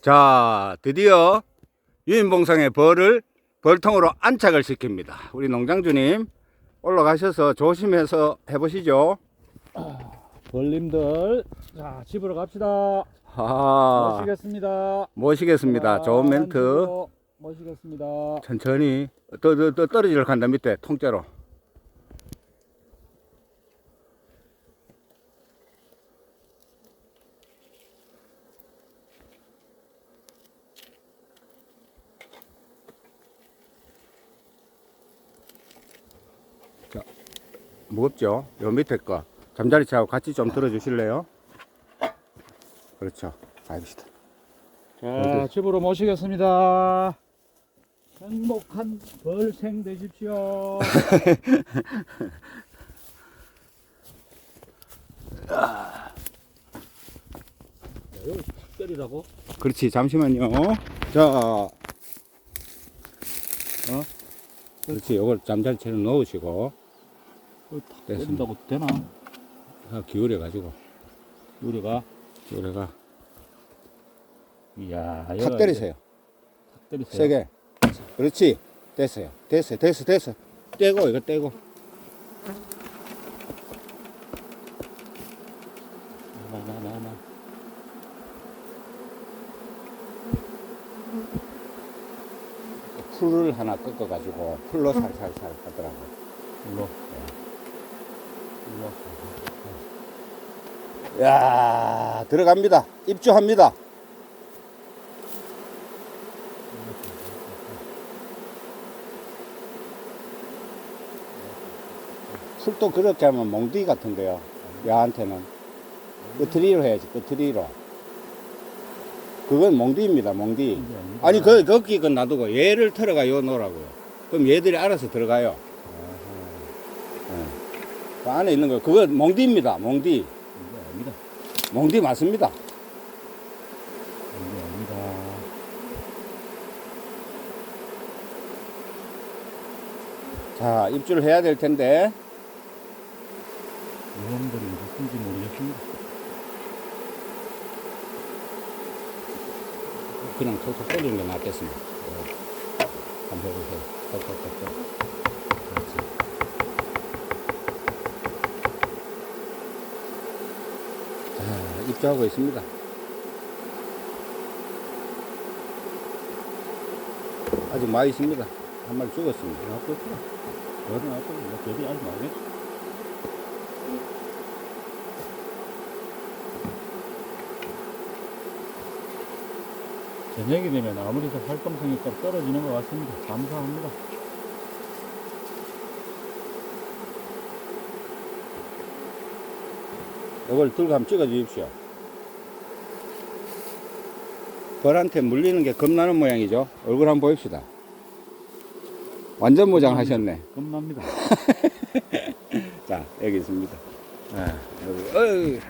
자, 드디어 유인봉상의 벌을 벌통으로 안착을 시킵니다. 우리 농장주님 올라가셔서 조심해서 해보시죠. 벌님들 자 집으로 갑시다 아, 모시겠습니다 모시겠습니다. 좋은 자, 멘트. 모시겠습니다 천천히 떨어지려 간다 밑에 통째로. 무겁죠? 요 밑에 거 잠자리 차하고 같이 좀 들어주실래요? 그렇죠. 가봅시다. 자 집으로 모시겠습니다 행복한 벌생 되십시오 자, 여기 탁 때리라고 그렇지 잠시만요 자 어? 그렇지 이걸 잠자리채로 넣으시고 탁 됐습니다. 때린다고 되나? 아, 기울여 가지고. 우리가? 기울여가. 이야 탁 때리세요. 탁 때리세요. 세게 그렇지. 됐어요. 됐어요. 됐어 됐어 떼고 이거 떼고. 나나나나. 풀을 하나 꺾어 가지고 풀로 살살살 하더라고 일로? 일로 야 들어갑니다. 입주합니다. 풀도 그렇게 하면 몽디 같은데요 야한테는. 끝트리로 해야지 끝트리로. 그건 몽디입니다 몽디 아니 그 거기 건 놔두고 얘를 털어가 요 놓으라고요. 그럼 얘들이 알아서 들어가요. 예. 그 안에 있는 거 그거 몽디입니다. 몽디. 이게 아닙니다 몽디 맞습니다. 이게 아닙니다. 자 입주를 해야 될 텐데. 여러분들이 무슨지 모르겠습니다. 그냥 톡톡 쏘는 게 낫겠습니다. 네. 한번 해보세요. 톡톡톡톡 그렇지 자 입주하고 있습니다. 아직 많이 있습니다. 한 마리 죽었습니다. 나왔고 있구나 어디 나왔고 뭐 저기 아직 모르겠지. 저녁이 되면 아무래도 활동성이 좀 떨어지는 것 같습니다. 감사합니다. 이걸 들고 한번 찍어 주십시오. 벌한테 물리는 게 겁나는 모양이죠. 얼굴 한번 보입시다. 완전 모장하셨네. 겁납니다. 자, 여기 있습니다. 아, 여기, 어이.